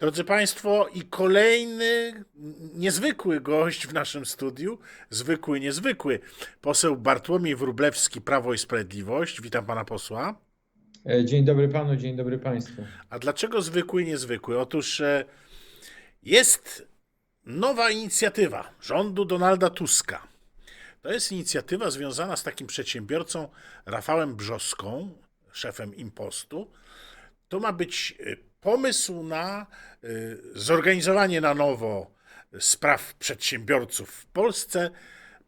Drodzy Państwo, i kolejny niezwykły gość w naszym studiu, zwykły, niezwykły, poseł Bartłomiej Wróblewski, Prawo i Sprawiedliwość. Witam pana posła. E, Dzień dobry panu, dzień dobry państwu. A dlaczego zwykły, niezwykły? Otóż e, jest nowa inicjatywa rządu Donalda Tuska. To jest inicjatywa związana z takim przedsiębiorcą Rafałem Brzoską, szefem Impostu. To ma być e, pomysł na e, zorganizowanie na nowo spraw przedsiębiorców w Polsce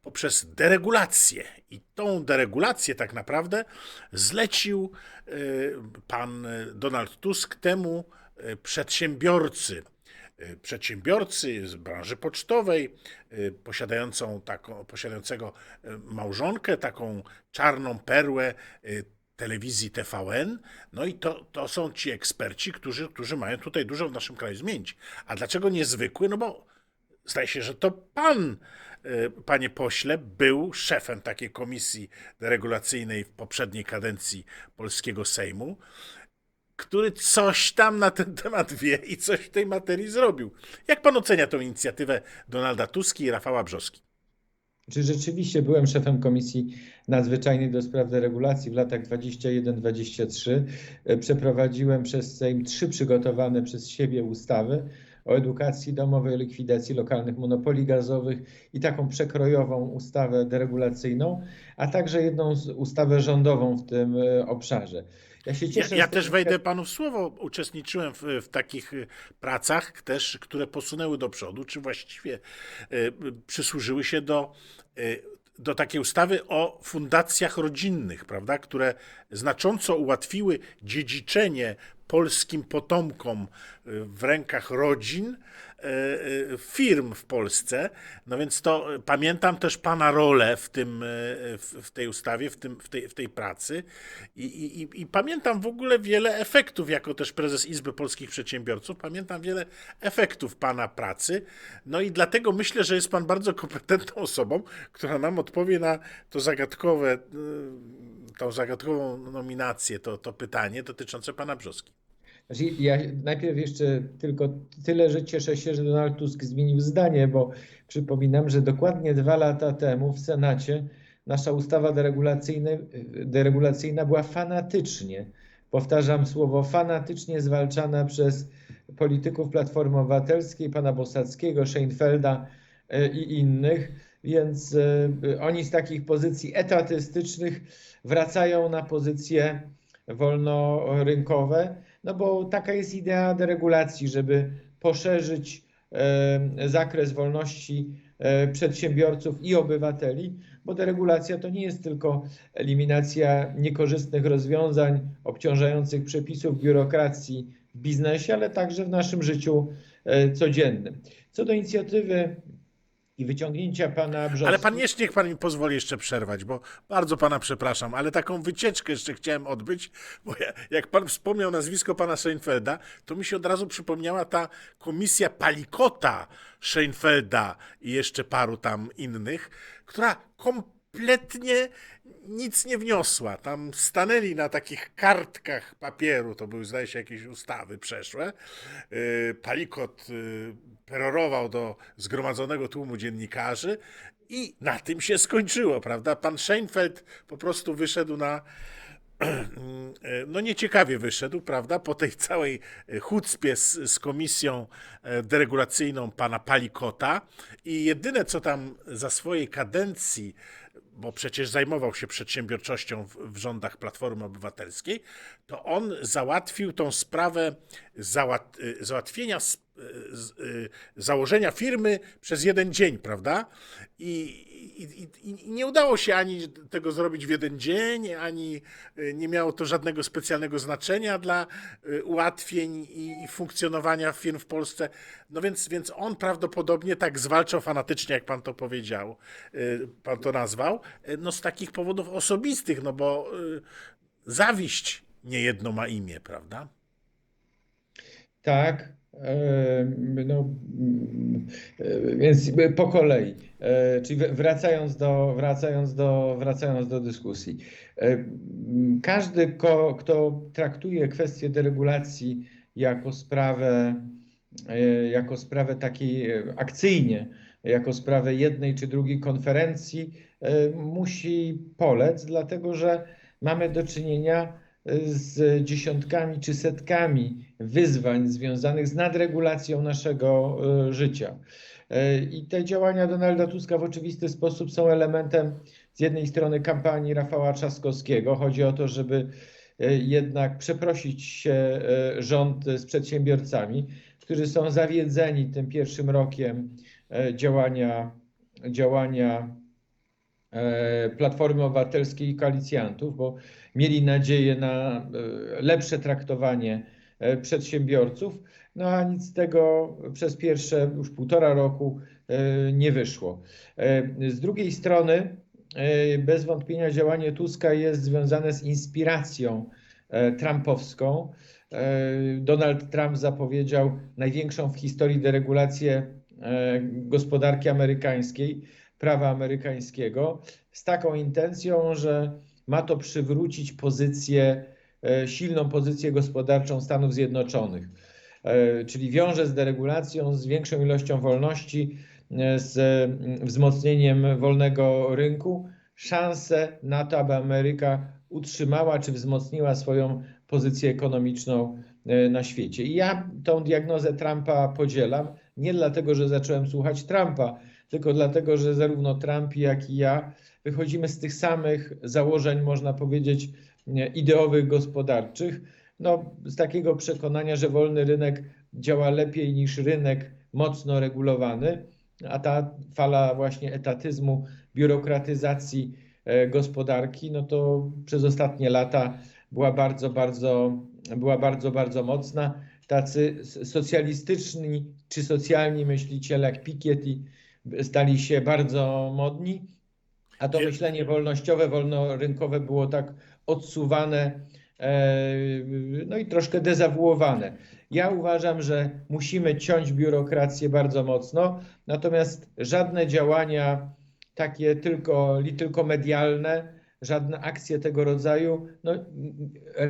poprzez deregulację. I tą deregulację tak naprawdę zlecił e, pan Donald Tusk temu e, przedsiębiorcy. Przedsiębiorcy z branży pocztowej, posiadającą taką, posiadającego małżonkę, taką czarną perłę telewizji TVN. No i to, to są ci eksperci, którzy, którzy mają tutaj dużo w naszym kraju zmienić. A dlaczego niezwykły? No bo zdaje się, że to pan, e, panie pośle, był szefem takiej komisji deregulacyjnej w poprzedniej kadencji polskiego Sejmu, który coś tam na ten temat wie i coś w tej materii zrobił. Jak pan ocenia tę inicjatywę Donalda Tuski i Rafała Brzoski? Czy rzeczywiście byłem szefem Komisji Nadzwyczajnej do spraw deregulacji w latach 21-23? E, Przeprowadziłem przez Sejm trzy przygotowane przez siebie ustawy o edukacji domowej, o likwidacji lokalnych monopoli gazowych i taką przekrojową ustawę deregulacyjną, a także jedną ustawę rządową w tym e, obszarze. Ja się Ja, cieszę ja z też wejdę panu w słowo. Uczestniczyłem w, w takich y, pracach też, które posunęły do przodu, czy właściwie y, przysłużyły się do, y, do takiej ustawy o fundacjach rodzinnych, prawda, które znacząco ułatwiły dziedziczenie polskim potomkom y, w rękach rodzin firm w Polsce. No więc to pamiętam też pana rolę w, tym, y, w, tej ustawie, w, tym, w, tej, w tej pracy I, i, i- pamiętam w ogóle wiele efektów, jako też prezes Izby Polskich Przedsiębiorców, pamiętam wiele efektów pana pracy. No i dlatego myślę, że jest pan bardzo kompetentną osobą, która nam odpowie na to zagadkowe, tą zagadkową nominację, to, to pytanie dotyczące pana Brzoski. Znaczy, ja najpierw jeszcze tylko tyle, że cieszę się, że Donald Tusk zmienił zdanie, bo przypominam, że dokładnie dwa lata temu w Senacie nasza ustawa deregulacyjna, była fanatycznie, powtarzam słowo fanatycznie zwalczana przez polityków Platformy Obywatelskiej, pana Bosackiego, Scheinfelda e, i innych, więc e, oni z takich pozycji etatystycznych wracają na pozycje wolnorynkowe. No bo taka jest idea deregulacji, żeby poszerzyć e, zakres wolności e, przedsiębiorców i obywateli, bo deregulacja to nie jest tylko eliminacja niekorzystnych rozwiązań, obciążających przepisów biurokracji w biznesie, ale także w naszym życiu e, codziennym. Co do inicjatywy i wyciągnięcia pana Brzoski... Ale pan jeszcze, niech pan mi pozwoli jeszcze przerwać, bo bardzo pana przepraszam, ale taką wycieczkę jeszcze chciałem odbyć, bo ja, jak pan wspomniał nazwisko pana Scheinfelda, to mi się od razu przypomniała ta komisja Palikota Scheinfelda i jeszcze paru tam innych, która kompletnie nic nie wniosła. Tam stanęli na takich kartkach papieru, to były zdaje się jakieś ustawy przeszłe. Yy, Palikot yy, perorował do zgromadzonego tłumu dziennikarzy i na tym się skończyło, prawda? Pan Scheinfeld po prostu wyszedł na no nieciekawie wyszedł, prawda, po tej całej chucpie z, z komisją e, deregulacyjną pana Palikota i jedyne, co tam za swojej kadencji, bo przecież zajmował się przedsiębiorczością w, w rządach Platformy Obywatelskiej, to on załatwił tą sprawę załat, y, załatwienia y, założenia firmy przez jeden dzień, prawda? I, i, i, nie udało się ani tego zrobić w jeden dzień, ani y, nie miało to żadnego specjalnego znaczenia dla y, ułatwień i, i funkcjonowania firm w Polsce. No więc, więc on prawdopodobnie tak zwalczał fanatycznie, jak pan to powiedział, pan to nazwał, no z takich powodów osobistych, no bo zawiść niejedno ma imię, prawda? Tak. No, więc po kolei. E, Czyli wr- wracając do, wracając do, wracając do dyskusji. E, Każdy, kto traktuje kwestię deregulacji jako sprawę e, jako sprawę takiej akcyjnie, jako sprawę jednej czy drugiej konferencji musi polec, dlatego że mamy do czynienia z dziesiątkami czy setkami wyzwań związanych z nadregulacją naszego e, życia. E, I te działania Donalda Tuska w oczywisty sposób są elementem z jednej strony kampanii Rafała Trzaskowskiego. Chodzi o to, żeby e, jednak przeprosić się rząd z przedsiębiorcami, którzy są zawiedzeni tym pierwszym rokiem działania, działania Platformy Obywatelskiej i koalicjantów, bo mieli nadzieję na e, lepsze traktowanie e, przedsiębiorców, no a nic z tego przez pierwsze już półtora roku e, nie wyszło. E, Z drugiej strony, e, bez wątpienia działanie Tuska jest związane z inspiracją e, trumpowską. E, Donald Trump zapowiedział największą w historii deregulację e, gospodarki amerykańskiej, prawa amerykańskiego, z taką intencją, że ma to przywrócić pozycję, e, silną pozycję gospodarczą Stanów Zjednoczonych. E, Czyli wiąże z deregulacją, z większą ilością wolności, e, z mm, wzmocnieniem wolnego rynku, szansę na to, aby Ameryka utrzymała czy wzmocniła swoją pozycję ekonomiczną na świecie. I ja tą diagnozę Trumpa podzielam, nie dlatego, że zacząłem słuchać Trumpa, tylko dlatego, że zarówno Trump, jak i ja wychodzimy z tych samych założeń, można powiedzieć, ideowych, gospodarczych. No, z takiego przekonania, że wolny rynek działa lepiej niż rynek mocno regulowany, a ta fala właśnie etatyzmu, biurokratyzacji e, gospodarki, no to przez ostatnie lata była bardzo, bardzo, była bardzo, bardzo mocna. Tacy socjalistyczni czy socjalni myśliciele jak Piketty stali się bardzo modni, a to Nie- myślenie wolnościowe, wolnorynkowe było tak odsuwane, e, no i troszkę dezawuowane. Ja uważam, że musimy ciąć biurokrację bardzo mocno, natomiast żadne działania takie tylko, tylko medialne, żadne akcje tego rodzaju, no,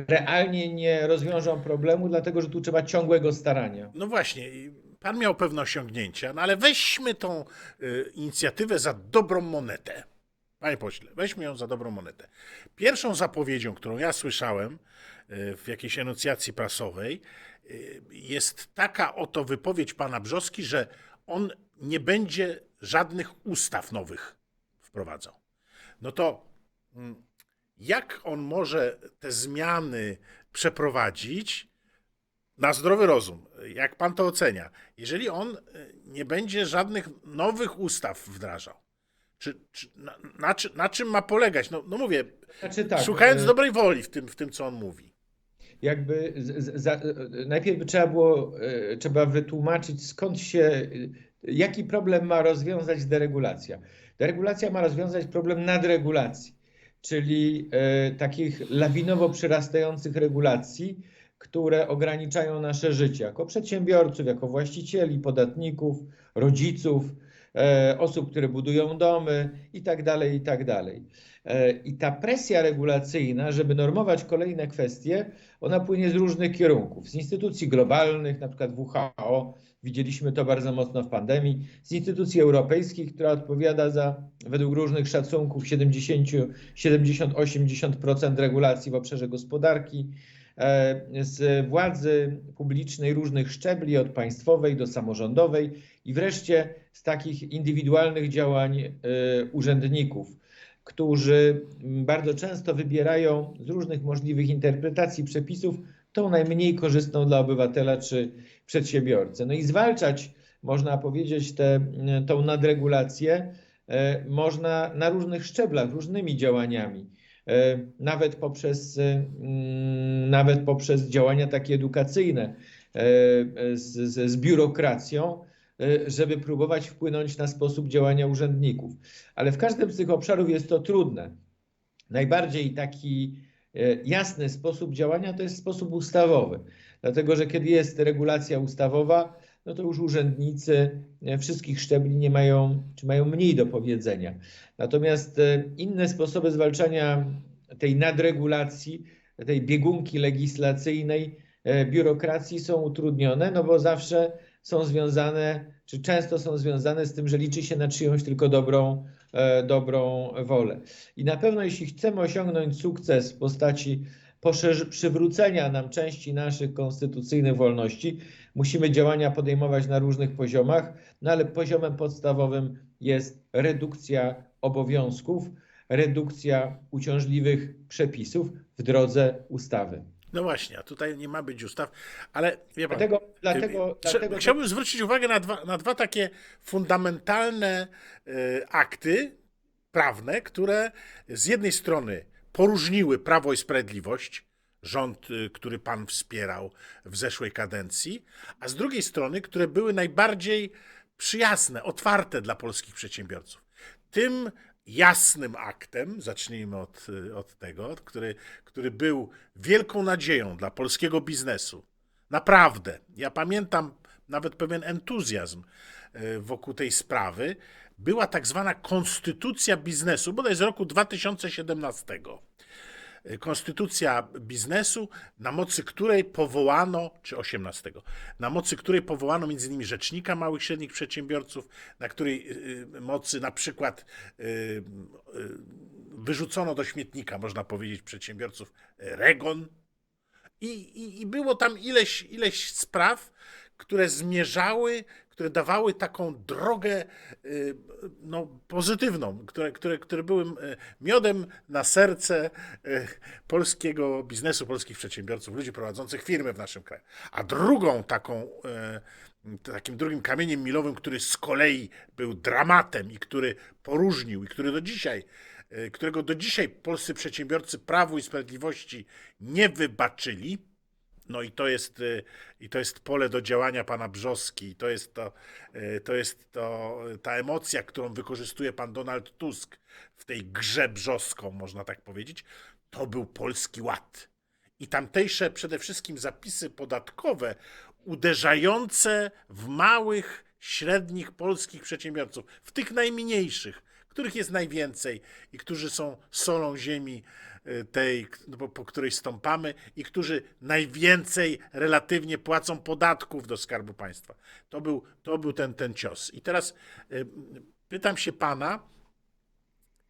realnie nie rozwiążą problemu, dlatego że tu trzeba ciągłego starania. No właśnie, pan miał pewne osiągnięcia, no ale weźmy tą y, inicjatywę za dobrą monetę. Panie pośle, weźmy ją za dobrą monetę. Pierwszą zapowiedzią, którą ja słyszałem y, w jakiejś enuncjacji prasowej, y, jest taka oto wypowiedź pana Brzoski, że on nie będzie żadnych ustaw nowych wprowadzał. No to mm, jak on może te zmiany przeprowadzić, na zdrowy rozum, jak pan to ocenia, jeżeli on y, nie będzie żadnych nowych ustaw wdrażał, czy, czy, na, na, na czym ma polegać? No, no mówię, Znaczy tak, szukając e, dobrej woli w tym, w tym, co on mówi. jakby z, za, najpierw by trzeba było, e, trzeba wytłumaczyć skąd się, e, jaki problem ma rozwiązać deregulacja. Deregulacja ma rozwiązać problem nadregulacji, czyli e, takich lawinowo przyrastających regulacji, które ograniczają nasze życie jako przedsiębiorców, jako właścicieli, podatników, rodziców, e, osób, które budują domy i tak dalej, i tak. E, I ta presja regulacyjna, żeby normować kolejne kwestie, ona płynie z różnych kierunków. Z instytucji globalnych, na przykład WHO, widzieliśmy to bardzo mocno w pandemii, z instytucji europejskich, która odpowiada za, według różnych szacunków, 70, 70-80% regulacji w obszarze gospodarki, z władzy publicznej różnych szczebli, od państwowej do samorządowej i wreszcie z takich indywidualnych działań e, urzędników którzy bardzo często wybierają z różnych możliwych interpretacji przepisów tą najmniej korzystną dla obywatela czy przedsiębiorcy. No i zwalczać, można powiedzieć, tę nadregulację e, można na różnych szczeblach, różnymi działaniami. E, Nawet poprzez, mm, nawet poprzez działania takie edukacyjne e, z, z, z biurokracją, e, żeby próbować wpłynąć na sposób działania urzędników. Ale w każdym z tych obszarów jest to trudne. Najbardziej taki e, jasny sposób działania to jest sposób ustawowy. Dlatego, że kiedy jest regulacja ustawowa, no to już urzędnicy e, wszystkich szczebli nie mają, czy mają mniej do powiedzenia. Natomiast e, inne sposoby zwalczania tej nadregulacji, tej biegunki legislacyjnej, e, biurokracji są utrudnione, no bo zawsze są związane, czy często są związane z tym, że liczy się na czyjąś tylko dobrą, dobrą wolę. I na pewno, jeśli chcemy osiągnąć sukces w postaci przywrócenia nam części naszych konstytucyjnych wolności, musimy działania podejmować na różnych poziomach, no ale poziomem podstawowym jest redukcja obowiązków, redukcja uciążliwych przepisów w drodze ustawy. No właśnie, a tutaj nie ma być ustaw, ale wie pan, Dlatego, dlatego, Chcia- dlatego Chciałbym zwrócić uwagę na dwa, na dwa takie fundamentalne e, akty prawne, które z jednej strony poróżniły Prawo i Sprawiedliwość, rząd, y, który pan wspierał w zeszłej kadencji, a z drugiej strony, które były najbardziej przyjazne, otwarte dla polskich przedsiębiorców. Tym jasnym aktem, zacznijmy od, y, od tego, który, który był wielką nadzieją dla polskiego biznesu, Naprawdę. Ja pamiętam nawet pewien entuzjazm e, wokół tej sprawy. Była tak zwana konstytucja biznesu, bodaj z roku 2017. E, Konstytucja biznesu, na mocy której powołano, czy 18, na mocy której powołano między innymi rzecznika małych i średnich przedsiębiorców, na której y, y, mocy na przykład wyrzucono do śmietnika, można powiedzieć, przedsiębiorców e, Regon, i, i, I było tam ileś, ileś spraw, które zmierzały, które dawały taką drogę y, no, pozytywną, które, które, które były y, miodem na serce y, polskiego biznesu, polskich przedsiębiorców, ludzi prowadzących firmy w naszym kraju. A drugą taką, takim drugim kamieniem milowym, który z kolei był dramatem i który poróżnił i który do dzisiaj którego do dzisiaj polscy przedsiębiorcy Prawu i Sprawiedliwości nie wybaczyli. No i to jest, y, i to jest pole do działania pana Brzoski, to jest, to, y, to jest to, ta emocja, którą wykorzystuje pan Donald Tusk w tej grze brzoską, można tak powiedzieć. To był polski ład. I tamtejsze przede wszystkim zapisy podatkowe uderzające w małych, średnich polskich przedsiębiorców, w tych najmniejszych, których jest najwięcej i którzy są solą ziemi y, tej, no, po, po której stąpamy i którzy najwięcej relatywnie płacą podatków do Skarbu Państwa. To był, to był ten, ten cios. I teraz y, pytam się pana,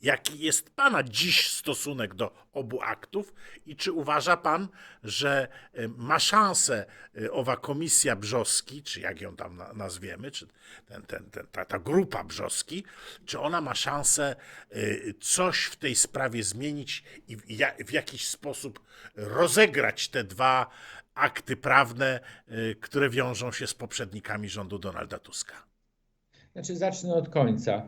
Jaki jest Pana dziś stosunek do obu aktów i czy uważa Pan, że y, ma szansę y, owa komisja Brzoski, czy jak ją tam na- nazwiemy, czy ten, ten, ten, ta, ta grupa Brzoski, czy ona ma szansę y, coś w tej sprawie zmienić i w, ja, w jakiś sposób rozegrać te dwa akty prawne, które wiążą się z poprzednikami rządu Donalda Tuska? Znaczy, zacznę od końca.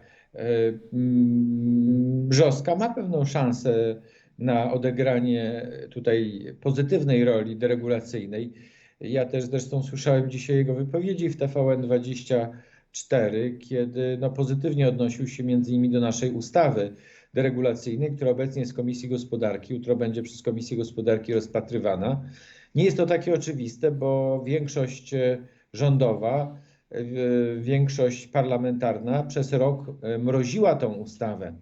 Brzoska ma pewną szansę na odegranie tutaj pozytywnej roli deregulacyjnej. Ja też zresztą słyszałem dzisiaj jego wypowiedzi w TVN24, kiedy no, pozytywnie odnosił się między innymi do naszej ustawy deregulacyjnej, która obecnie jest w Komisji Gospodarki, jutro będzie przez Komisję Gospodarki rozpatrywana. Nie jest to takie oczywiste, bo większość e, rządowa większość parlamentarna przez rok e, mroziła tą ustawę.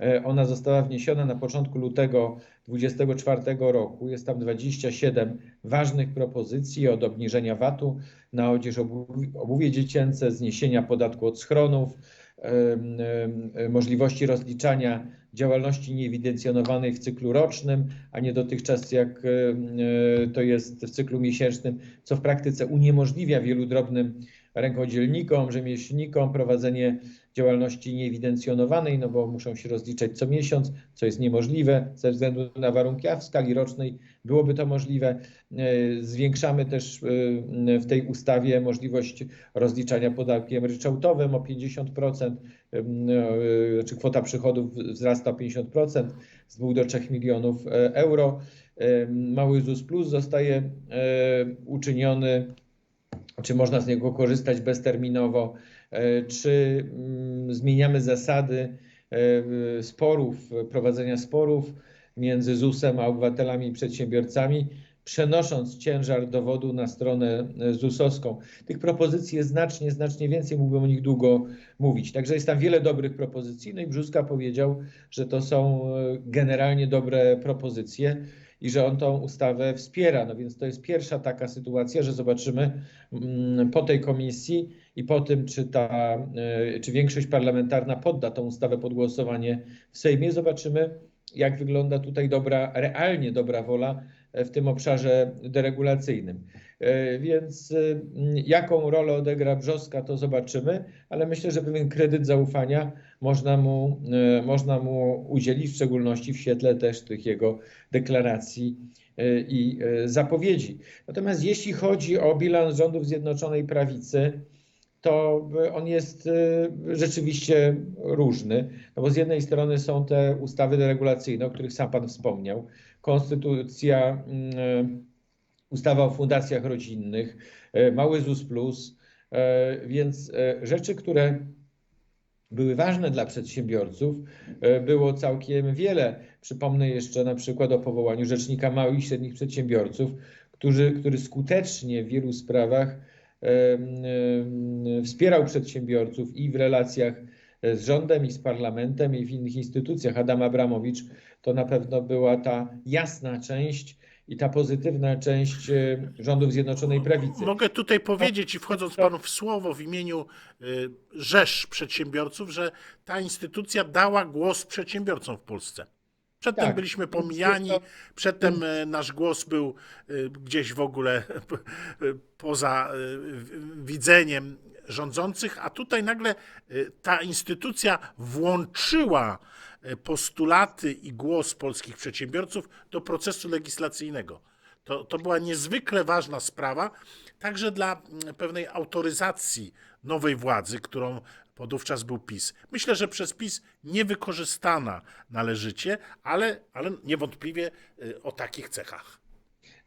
E, Ona została wniesiona na początku lutego 2024 roku. Jest tam 27 ważnych propozycji od obniżenia VAT-u na odzież, obuwie, dziecięce, zniesienia podatku od schronów, możliwości rozliczania działalności nieewidencjonowanej w cyklu rocznym, a nie dotychczas jak e, to jest w cyklu miesięcznym, co w praktyce uniemożliwia wielu drobnym rękodzielnikom, rzemieślnikom prowadzenie działalności nieewidencjonowanej, no bo muszą się rozliczać co miesiąc, co jest niemożliwe ze względu na warunki, a w skali rocznej byłoby to możliwe. E, Zwiększamy też e, w tej ustawie możliwość rozliczania podatkiem ryczałtowym o 50%, e, znaczy kwota przychodów wzrasta o 50% z 2 do 3 milionów euro. Mały ZUS Plus zostaje uczyniony czy można z niego korzystać bezterminowo, e, czy mm, zmieniamy zasady e, sporów, prowadzenia sporów między ZUS-em a obywatelami i przedsiębiorcami, przenosząc ciężar dowodu na stronę e, ZUS-owską. Tych propozycji jest znacznie, znacznie więcej, mógłbym o nich długo mówić. Także jest tam wiele dobrych propozycji. No i Brzuska powiedział, że to są generalnie dobre propozycje. I że on tą ustawę wspiera. No więc to jest pierwsza taka sytuacja, że zobaczymy mm, po tej komisji i po tym, czy, ta, y, czy większość parlamentarna podda tą ustawę pod głosowanie w Sejmie, zobaczymy, jak wygląda tutaj dobra, realnie dobra wola w tym obszarze deregulacyjnym. E, Więc y, jaką rolę odegra Brzoska, to zobaczymy, ale myślę, że pewien kredyt zaufania można mu, e, można mu udzielić, w szczególności w świetle też tych jego deklaracji e, i e, zapowiedzi. Natomiast jeśli chodzi o bilans rządów Zjednoczonej Prawicy, to on jest e, rzeczywiście różny. No bo z jednej strony są te ustawy deregulacyjne, o których sam Pan wspomniał, konstytucja, mm, ustawa o fundacjach rodzinnych, e, mały ZUS plus, więc rzeczy, które były ważne dla przedsiębiorców, było całkiem wiele. Przypomnę jeszcze na przykład o powołaniu Rzecznika Małych i Średnich Przedsiębiorców, który, który skutecznie w wielu sprawach wspierał przedsiębiorców i w relacjach z rządem, i z parlamentem, i w innych instytucjach. Adam Abramowicz to na pewno była ta jasna część i ta pozytywna część rządów Zjednoczonej Prawicy. Mogę tutaj powiedzieć i wchodząc panu w słowo w imieniu y, Rzesz Przedsiębiorców, że ta instytucja dała głos przedsiębiorcom w Polsce. Przedtem Tak. byliśmy pomijani, przedtem y, nasz głos był y, gdzieś w ogóle y, poza widzeniem rządzących, a tutaj nagle ta instytucja włączyła postulaty i głos polskich przedsiębiorców do procesu legislacyjnego. To, to była niezwykle ważna sprawa, także dla pewnej autoryzacji nowej władzy, którą podówczas był PiS. Myślę, że przez PiS niewykorzystana należycie, ale, ale niewątpliwie y, o takich cechach.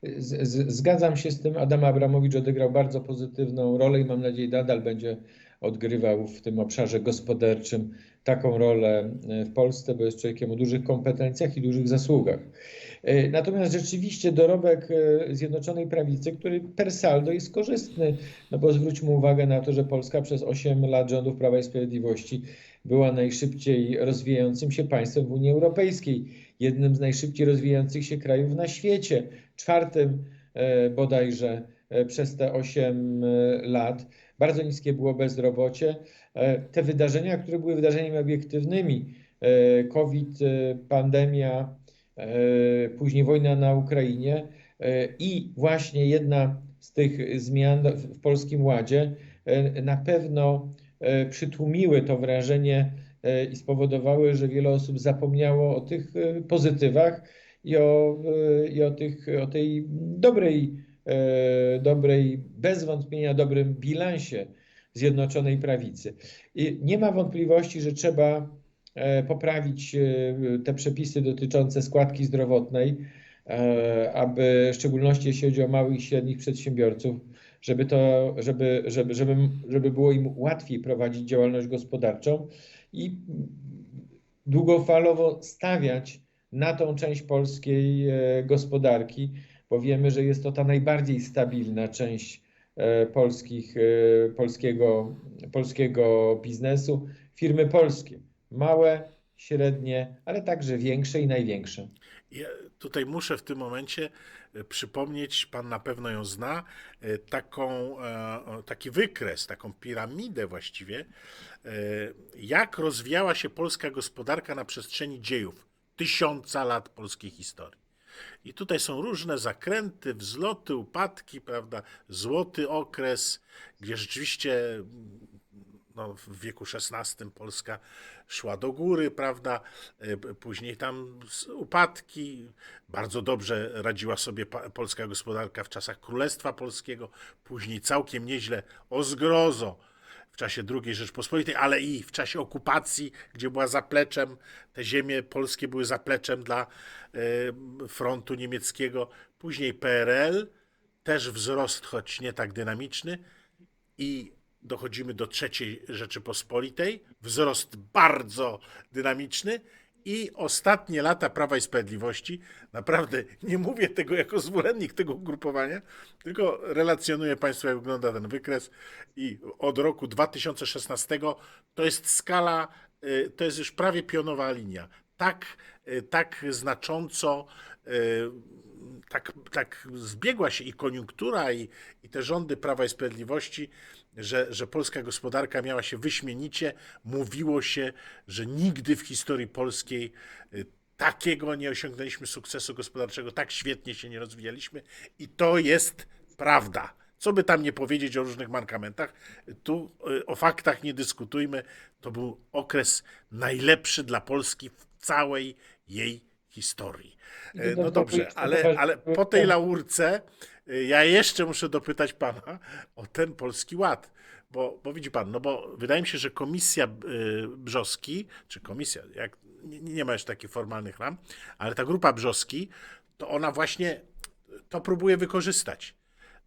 Z, z, zgadzam się z tym. Adam Abramowicz odegrał bardzo pozytywną rolę i mam nadzieję nadal będzie odgrywał w tym obszarze gospodarczym taką rolę e, w Polsce, bo jest człowiekiem o dużych kompetencjach i dużych zasługach. E, Natomiast rzeczywiście dorobek e, Zjednoczonej Prawicy, który per saldo jest korzystny, no bo zwróćmy uwagę na to, że Polska przez 8 lat rządów Prawa i Sprawiedliwości była najszybciej rozwijającym się państwem w Unii Europejskiej, jednym z najszybciej rozwijających się krajów na świecie, czwartym bodajże przez te 8 lat. Bardzo niskie było bezrobocie. E, Te wydarzenia, które były wydarzeniami obiektywnymi, e, COVID, e, pandemia, później wojna na Ukrainie i właśnie jedna z tych zmian w Polskim Ładzie na pewno przytłumiły to wrażenie i spowodowały, że wiele osób zapomniało o tych pozytywach i o, i o, tych, o tej dobrej, dobrej, bez wątpienia dobrym bilansie Zjednoczonej Prawicy. I nie ma wątpliwości, że trzeba e, poprawić e, te przepisy dotyczące składki zdrowotnej, e, aby w szczególności jeśli chodzi o małych i średnich przedsiębiorców, żeby to, żeby, żeby, żeby, żeby było im łatwiej prowadzić działalność gospodarczą i długofalowo stawiać na tą część polskiej e, gospodarki, bo wiemy, że jest to ta najbardziej stabilna część e, polskich, e, polskiego, polskiego biznesu. Firmy polskie, małe, średnie, ale także większe i największe. Ja tutaj muszę w tym momencie e, przypomnieć, pan na pewno ją zna, taką, taki wykres, taką piramidę właściwie, jak rozwijała się polska gospodarka na przestrzeni dziejów, tysiąca lat polskiej historii. I tutaj są różne zakręty, wzloty, upadki, prawda? Złoty okres, gdzie rzeczywiście no, w wieku XVI Polska szła do góry, prawda? E, Później tam upadki. Bardzo dobrze radziła sobie polska gospodarka w czasach Królestwa Polskiego. Później całkiem nieźle o zgrozo w czasie II Rzeczpospolitej, ale i w czasie okupacji, gdzie była zapleczem, te ziemie polskie były zapleczem dla e, frontu niemieckiego. Później PRL, też wzrost, choć nie tak dynamiczny. I dochodzimy do trzeciej Rzeczypospolitej, wzrost bardzo dynamiczny. I ostatnie lata Prawa i Sprawiedliwości, naprawdę nie mówię tego jako zwolennik tego ugrupowania, tylko relacjonuję Państwu, jak wygląda ten wykres. I od roku 2016 to jest skala, y, to jest już prawie pionowa linia. Tak, y, tak znacząco y, tak, tak zbiegła się i koniunktura, i, i te rządy Prawa i Sprawiedliwości, że, że polska gospodarka miała się wyśmienicie. Mówiło się, że nigdy w historii polskiej y, takiego nie osiągnęliśmy sukcesu gospodarczego, tak świetnie się nie rozwijaliśmy i to jest prawda. Co by tam nie powiedzieć o różnych mankamentach, tu y, o faktach nie dyskutujmy. To był okres najlepszy dla Polski w całej jej historii. E, No dobrze, ale, ale po tej laurce y, ja jeszcze muszę dopytać pana o ten polski ład. Bo, bo widzi pan, no bo wydaje mi się, że komisja y, Brzoski, czy komisja, jak, nie, nie ma już takich formalnych ram, ale ta grupa Brzoski, to ona właśnie to próbuje wykorzystać.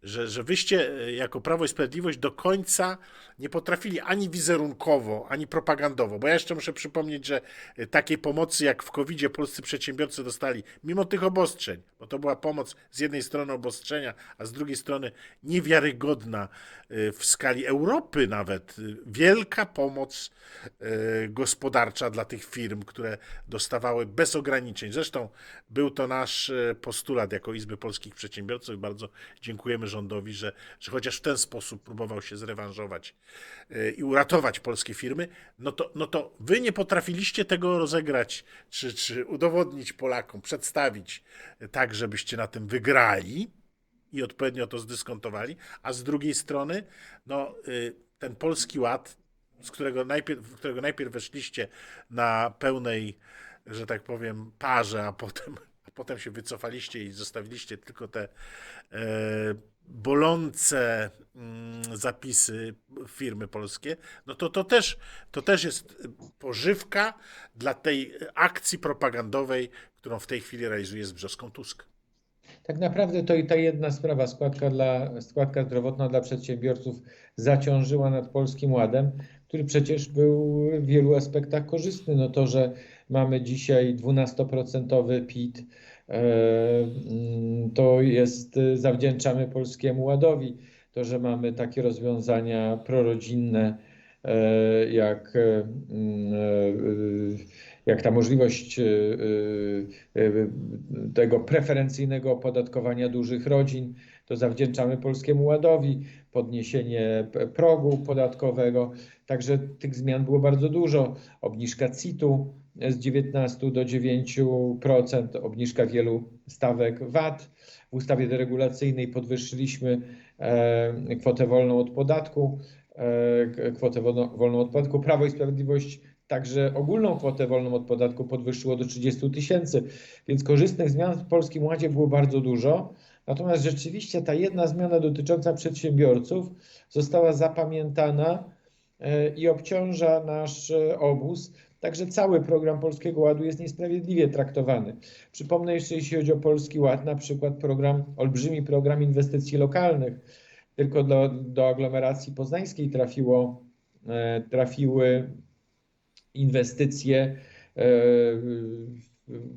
Że, że wyście e, jako Prawo i Sprawiedliwość do końca nie potrafili ani wizerunkowo, ani propagandowo, bo ja jeszcze muszę przypomnieć, że e, takiej pomocy jak w covid polscy przedsiębiorcy dostali, mimo tych obostrzeń, bo to była pomoc z jednej strony obostrzenia, a z drugiej strony niewiarygodna e, w skali Europy nawet, wielka pomoc gospodarcza dla tych firm, które dostawały bez ograniczeń. Zresztą był to nasz postulat jako Izby Polskich Przedsiębiorców. Bardzo dziękujemy rządowi, że, że chociaż w ten sposób próbował się zrewanżować e, i uratować polskie firmy, no to, no to wy nie potrafiliście tego rozegrać, czy, czy udowodnić Polakom, przedstawić e, tak, żebyście na tym wygrali i odpowiednio to zdyskontowali, a z drugiej strony, no, y, ten polski ład, z którego najpierw, którego najpierw weszliście na pełnej, że tak powiem, parze, a potem, a potem się wycofaliście i zostawiliście tylko te e, bolące mm, zapisy firmy polskie, no to to też, to też jest pożywka dla tej akcji propagandowej, którą w tej chwili realizuje z Brzoską Tusk. Tak naprawdę to i ta jedna sprawa, składka, dla, składka zdrowotna dla przedsiębiorców zaciążyła nad Polskim Ładem, który przecież był w wielu aspektach korzystny. No to, że mamy dzisiaj 12% PIT, to jest, e, zawdzięczamy Polskiemu Ładowi. To, że mamy takie rozwiązania prorodzinne, e, jak, e, mm, e, jak ta możliwość e, e, e, tego preferencyjnego opodatkowania dużych rodzin, to zawdzięczamy Polskiemu Ładowi, podniesienie progu podatkowego. Także tych zmian było bardzo dużo. Obniżka CIT-u z 19 do 9%, obniżka wielu stawek VAT. W ustawie deregulacyjnej podwyższyliśmy e, kwotę wolną od podatku, e, kwotę wolną od podatku. Prawo i Sprawiedliwość także ogólną kwotę wolną od podatku podwyższyło do 30 tysięcy, więc korzystnych zmian w Polskim Ładzie było bardzo dużo. Natomiast rzeczywiście ta jedna zmiana dotycząca przedsiębiorców została zapamiętana e, i obciąża nasz obóz. Także cały program Polskiego Ładu jest niesprawiedliwie traktowany. Przypomnę jeszcze, jeśli chodzi o Polski Ład, na przykład program, olbrzymi program inwestycji lokalnych. Tylko do, do aglomeracji poznańskiej trafiło, e, trafiły inwestycje e,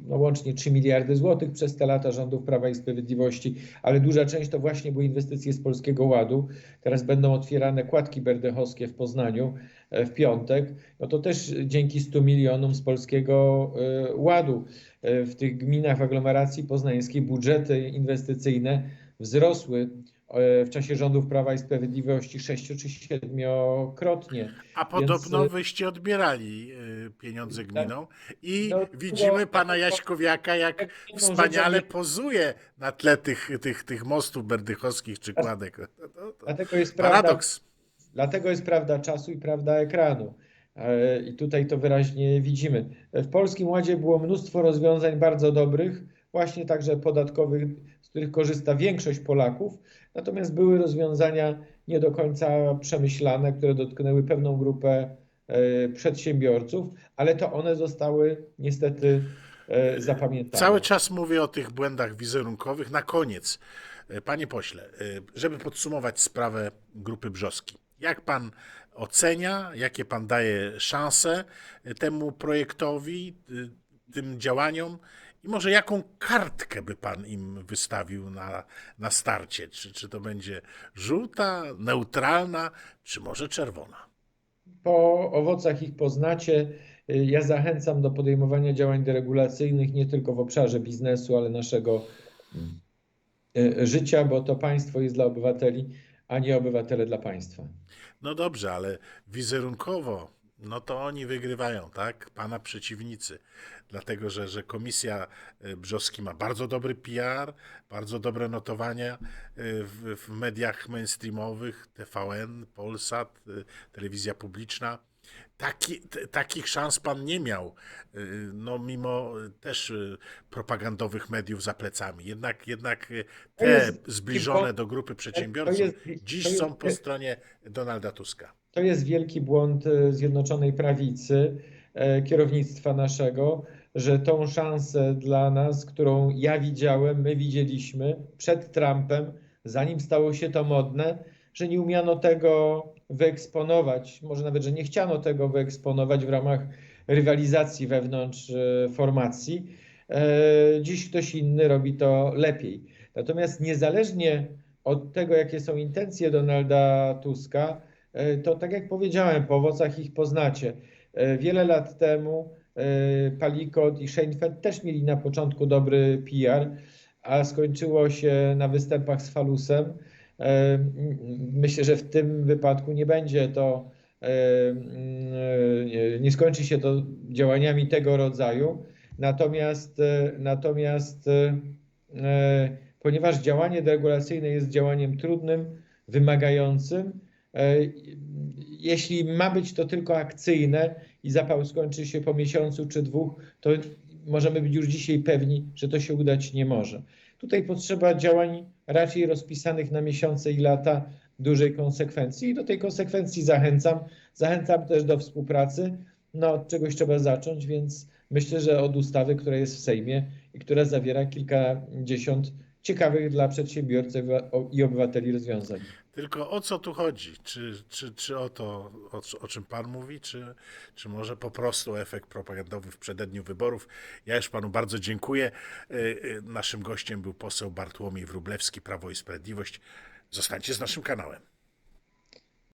no łącznie 3 miliardy złotych przez te lata rządów Prawa i Sprawiedliwości, ale duża część to właśnie były inwestycje z Polskiego Ładu. Teraz będą otwierane kładki berdechowskie w Poznaniu e, w piątek. No to też dzięki 100 milionom z Polskiego e, Ładu. E, W tych gminach aglomeracji poznańskiej budżety inwestycyjne wzrosły w czasie rządów Prawa i Sprawiedliwości sześcio czy siedmiokrotnie. A podobno wyście odbierali y, pieniądze gminom i No, widzimy no, pana no, Jaśkowiaka, jak rzecz, wspaniale ale- pozuje na tle tych, tych, tych mostów berdychowskich czy kładek. To, to Dlatego jest prawda paradoks. Dlatego jest prawda czasu i prawda ekranu. E, I tutaj to wyraźnie widzimy. W Polskim Ładzie było mnóstwo rozwiązań bardzo dobrych, właśnie także podatkowych, z których korzysta większość Polaków. Natomiast były rozwiązania nie do końca przemyślane, które dotknęły pewną grupę e, przedsiębiorców, ale to one zostały niestety e, zapamiętane. Cały czas mówię o tych błędach wizerunkowych. Na koniec, e, panie pośle, żeby podsumować sprawę Grupy Brzoski. Jak pan ocenia, jakie pan daje szanse temu projektowi, tym działaniom i może jaką kartkę by pan im wystawił na, na starcie? Czy, czy to będzie żółta, neutralna, czy może czerwona? Po owocach ich poznacie. Ja zachęcam do podejmowania działań deregulacyjnych nie tylko w obszarze biznesu, ale naszego e, życia, bo to państwo jest dla obywateli, a nie obywatele dla państwa. No dobrze, ale wizerunkowo, no to oni wygrywają, tak? Pana przeciwnicy. Dlatego, że, że komisja y, Brzoski ma bardzo dobry PR, bardzo dobre notowania y, w, w mediach mainstreamowych, TVN, Polsat, y, telewizja publiczna. Taki, t, takich szans pan nie miał, no mimo też propagandowych mediów za plecami. Jednak, jednak te zbliżone do grupy przedsiębiorców dziś są po stronie Donalda Tuska. To jest wielki błąd e, Zjednoczonej Prawicy, e, kierownictwa naszego, że tą szansę dla nas, którą ja widziałem, my widzieliśmy przed Trumpem, zanim stało się to modne, że nie umiano tego wyeksponować, może nawet, że nie chciano tego wyeksponować w ramach rywalizacji wewnątrz e, formacji. Dziś ktoś inny robi to lepiej. Natomiast niezależnie od tego, jakie są intencje Donalda Tuska, to tak jak powiedziałem, po owocach ich poznacie. E, Wiele lat temu e, Palikot i Scheinfeld też mieli na początku dobry PR, a skończyło się na występach z Falusem. E, Myślę, że w tym wypadku nie będzie to, e, m, e, nie skończy się to działaniami tego rodzaju. Natomiast, e, natomiast e, e, ponieważ działanie deregulacyjne jest działaniem trudnym, wymagającym, E, Jeśli ma być to tylko akcyjne i zapał skończy się po miesiącu czy dwóch, to możemy być już dzisiaj pewni, że to się udać nie może. Tutaj potrzeba działań raczej rozpisanych na miesiące i lata dużej konsekwencji i do tej konsekwencji zachęcam. Zachęcam też do współpracy. No, od czegoś trzeba zacząć, więc myślę, że od ustawy, która jest w Sejmie i która zawiera kilkadziesiąt ciekawych dla przedsiębiorców i obywateli rozwiązań. Tylko o co tu chodzi? Czy, czy, czy o to, o, o czym pan mówi, czy, czy może po prostu efekt propagandowy w przededniu wyborów? Ja już panu bardzo dziękuję. Y, y, Naszym gościem był poseł Bartłomiej Wróblewski, Prawo i Sprawiedliwość. Zostańcie z naszym kanałem.